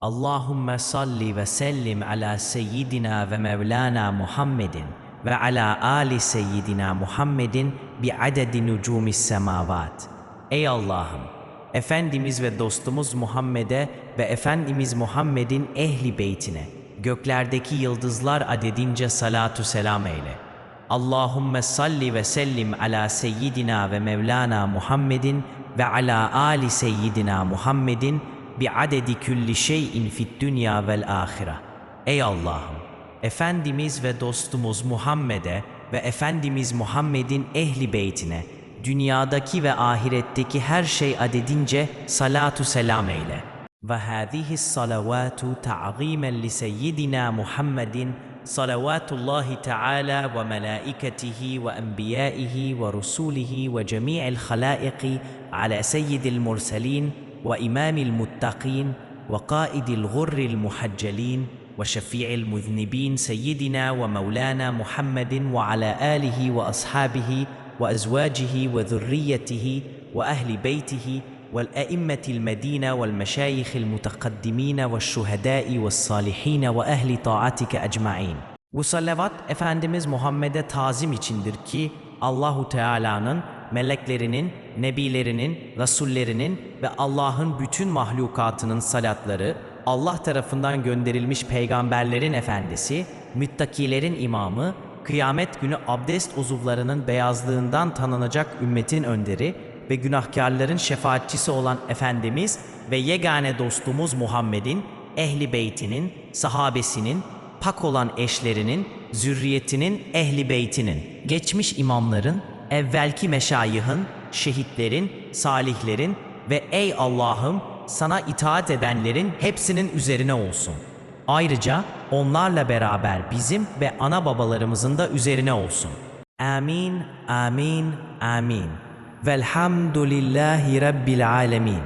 Allahümme salli ve sellim ala seyyidina ve mevlana Muhammedin ve ala ali seyyidina Muhammedin bi adedi nucumis semavat. Ey Allah'ım! Efendimiz ve dostumuz Muhammed'e ve Efendimiz Muhammed'in ehli beytine, göklerdeki yıldızlar adedince salatu selam eyle. Allahümme salli ve sellim ala seyyidina ve mevlana Muhammedin ve ala ali seyyidina Muhammedin adedi külli şeyin fid dünya vel ahire. Ey Allah'ım! Efendimiz ve dostumuz Muhammed'e ve Efendimiz Muhammed'in ehli beytine, dünyadaki ve ahiretteki her şey adedince salatu selam eyle. Ve hâzihi salavatu ta'zimen li seyyidina Muhammedin melaiketihi ve enbiyaihi ve rusulihi ve cemi'il halaiqi ala seyyidil murselin muttaqin ve qaidil gurril muhaccelin وشفيع المذنبين سيدنا ومولانا محمد وعلى آله وأصحابه وأزواجه وذريته وأهل بيته والأئمة المدينة والمشايخ المتقدمين والشهداء والصالحين وأهل طاعتك أجمعين. Bu salavat Muhammed'e tazim içindir ki Allahu Teala'nın meleklerinin, nebilerinin, rasullerinin ve Allah'ın bütün mahlukatının salatları Allah tarafından gönderilmiş peygamberlerin efendisi, müttakilerin imamı, kıyamet günü abdest uzuvlarının beyazlığından tanınacak ümmetin önderi ve günahkarların şefaatçisi olan Efendimiz ve yegane dostumuz Muhammed'in, ehli beytinin, sahabesinin, pak olan eşlerinin, zürriyetinin, ehli beytinin, geçmiş imamların, evvelki meşayihın, şehitlerin, salihlerin ve ey Allah'ım sana itaat edenlerin hepsinin üzerine olsun. Ayrıca onlarla beraber bizim ve ana babalarımızın da üzerine olsun. Amin, amin, amin. Velhamdülillahi Rabbil alemin.